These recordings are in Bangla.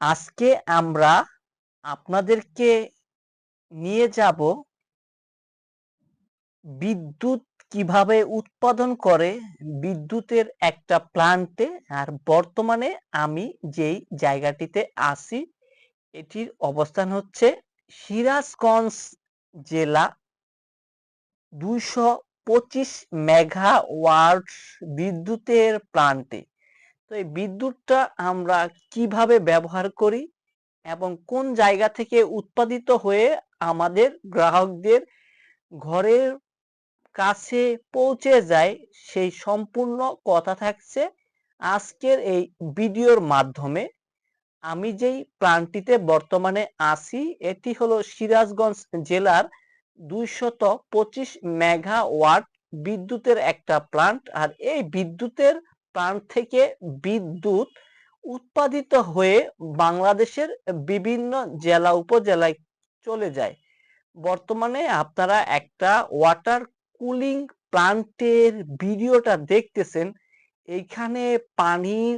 আজকে আমরা আপনাদেরকে নিয়ে যাব বিদ্যুৎ কীভাবে উৎপাদন করে বিদ্যুতের একটা প্লান্টে। আর বর্তমানে আমি যেই জায়গাটিতে আসি এটির অবস্থান হচ্ছে সিরাজগঞ্জ জেলা। দুইশো পঁচিশ মেগা ওয়াট বিদ্যুতের প্লান্টে। তো এই বিদ্যুৎটা আমরা কীভাবে ব্যবহার করি এবং কোন জায়গা থেকে উৎপাদিত হয়ে আমাদের গ্রাহকদের ঘরের কাছে পৌঁছে যায় সেই সম্পূর্ণ কথা থাকছে আজকের এই ভিডিওর মাধ্যমে। আমি যেই প্রাণটিতে বর্তমানে আছি, এটি হলো সিরাজগঞ্জ জেলার দুইশত পঁচিশ মেগা ওয়াট বিদ্যুতের একটা প্লান্ট। আর এই বিদ্যুতের প্লান্ট থেকে বিদ্যুৎ উৎপাদিত হয়ে বাংলাদেশের বিভিন্ন জেলা উপজেলায় চলে যায়। বর্তমানে আপনারা একটা ওয়াটার কুলিং প্লান্টের ভিডিওটা দেখতেছেন। এইখানে পানির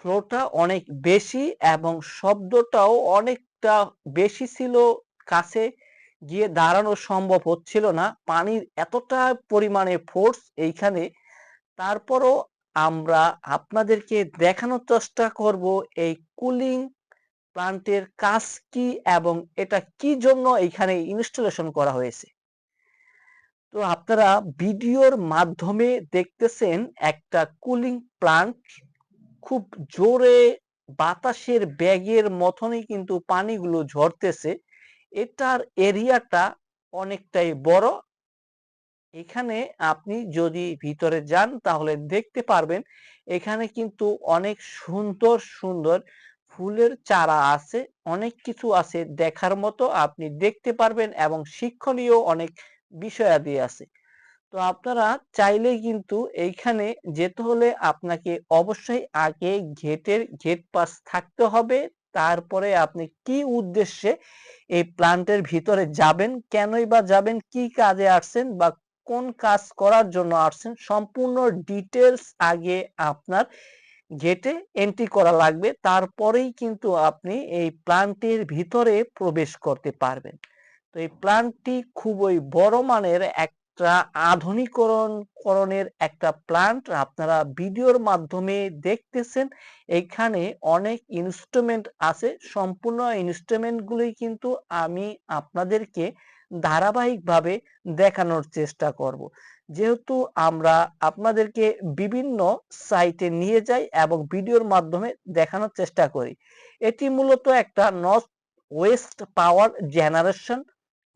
ফ্লোটা অনেক বেশি এবং শব্দটাও অনেকটা বেশি ছিল কাছে গিয়ে দাঁড়ানো সম্ভব হচ্ছিল না। পানির এতটা পরিমাণে ফোর্স এইখানে। তারপরও আমরা আপনাদেরকে দেখানোর চেষ্টা করব এই কুলিং প্লান্টের কাজ কি এবং এটা কি জন্য এখানে ইনস্টলেশন করা হয়েছে। তো আপনারা ভিডিওর মাধ্যমে দেখতেছেন একটা কুলিং প্লান্ট খুব জোরে বাতাসের ব্যাগের মতনই কিন্তু পানিগুলো ঝরতেছে। এটার এরিয়াটা অনেকটাই বড় এখানে আপনি যদি ভিতরে যান তাহলে দেখতে পারবেন এখানে কিন্তু অনেক সুন্দর সুন্দর ফুলের চারা আছে, অনেক কিছু আছে দেখার মতো আপনি দেখতে পারবেন এবং শিক্ষণীয় অনেক বিষয়াদি আছে। তো আপনারা চাইলে কিন্তু এইখানে যেতে হলে আপনাকে অবশ্যই আগে গেটের, গেট পাস থাকতে হবে, তারপরে আপনি কি উদ্দেশ্যে এই প্লান্টের ভিতরে যাবেন, কেনই বা যাবেন, কি কাজে আসছেন বা কোন কাজ করার জন্য আসছেন, সম্পূর্ণ ডিটেলস আগে আপনার গেটে এন্ট্রি করা লাগবে, তারপরেই কিন্তু আপনি এই প্লান্টের ভিতরে প্রবেশ করতে পারবেন। তো এই প্লান্টটি খুবই বড় মানের একটা আধুনিকরণ করণের একটা প্লান্ট, আপনারা ভিডিওর মাধ্যমে দেখতেছেন, এখানে অনেক ইনস্ট্রুমেন্ট আছে, সম্পূর্ণ ইনস্ট্রুমেন্টগুলোই কিন্তু আমি আপনাদেরকে ধারাবাহিকভাবে দেখানোর চেষ্টা করব। যেহেতু আমরা আপনাদেরকে বিভিন্ন সাইটে নিয়ে যাই এবং ভিডিওর মাধ্যমে দেখানোর চেষ্টা করি, এটি মূলত একটা নর্থ ওয়েস্ট পাওয়ার জেনারেশন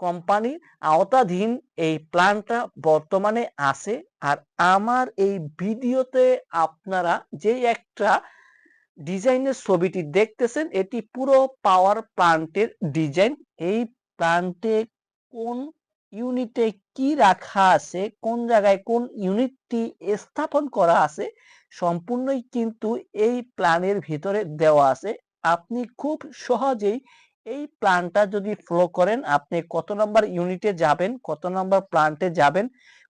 কোম্পানির আওতাধীন এই প্ল্যানটা বর্তমানে আছে। আর আমার এই ভিডিওতে আপনারা যে একটা ডিজাইনের ছবিটি দেখতেছেন, এটি পুরো পাওয়ার প্লান্টের ডিজাইন। এই প্লান্টে কোন ইউনিটে কি রাখা আছে, কোন জায়গায় কোন ইউনিটটি স্থাপন করা আছে, সম্পূর্ণই কিন্তু এই প্ল্যানের ভিতরে দেওয়া আছে। আপনি খুব সহজেই এই প্ল্যানটা যদি ফ্লো করেন, আপনি কত নম্বর ইউনিটে যাবেন, কত নম্বর প্লান্টে যাবেন,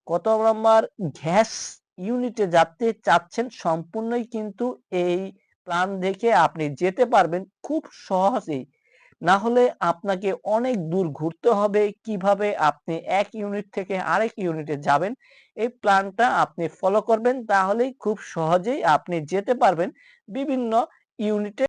কত নম্বর গ্যাস ইউনিটে যাতে চাচ্ছেন, সম্পূর্ণই কিন্তু এই প্ল্যান দেখে আপনি যেতে পারবেন খুব সহজেই। না হলে আপনাকে অনেক দূর ঘুরতে হবে কীভাবে আপনি এক ইউনিট থেকে আরেক ইউনিটে যাবেন। এই প্ল্যানটা আপনি ফলো করবেন, তাহলেই খুব সহজেই আপনি যেতে পারবেন বিভিন্ন ইউনিটে